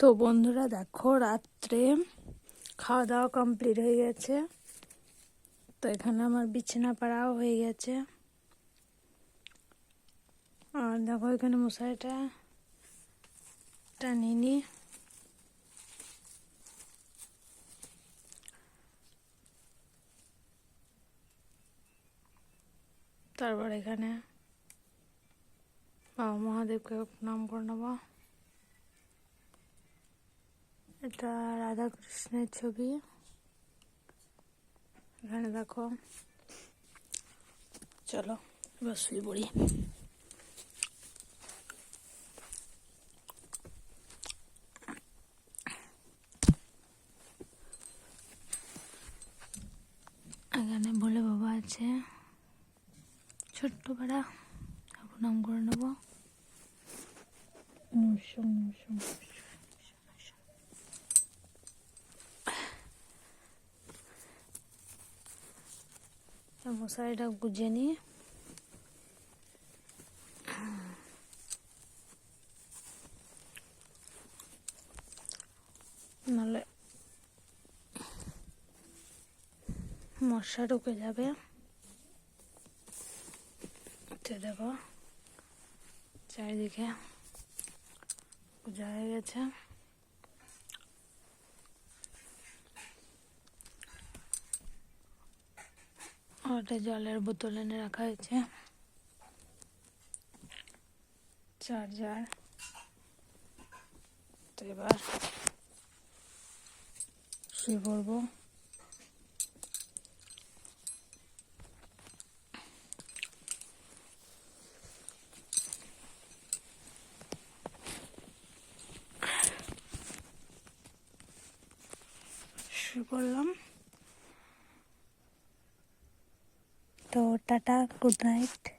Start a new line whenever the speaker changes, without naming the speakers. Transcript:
তো বন্ধুরা দেখো, রাত্রে খাওয়া দাওয়া কমপ্লিট হয়ে গেছে। তো এখানে আমার বিছানা পাড়াও হয়ে গেছে। আর দেখো এখানে মশারিটা টানিনি তারপর এখানে বাবা মহাদেবকে প্রণাম করে নেব। এটা রাধা কৃষ্ণের ছবি। এখানে দেখো। চলো, এবার শুয়ে পড়ি। এখানে বলে বাবা আছে। ছোট্ট পাড়া। প্রণাম করে নেব। মুসুম মুসুম মশারিটা গুজে নিয়ে। নাহলে মশা ঢুকে যাবে। দেখো চারিদিকে পূজা হয়ে গেছে। ওটা জলের বোতল এনে রাখা হয়েছে। চার্জার। তো এবার শুয়ে পড়ব। শুয়ে পড়লাম। तो टाटा गुड नाइट।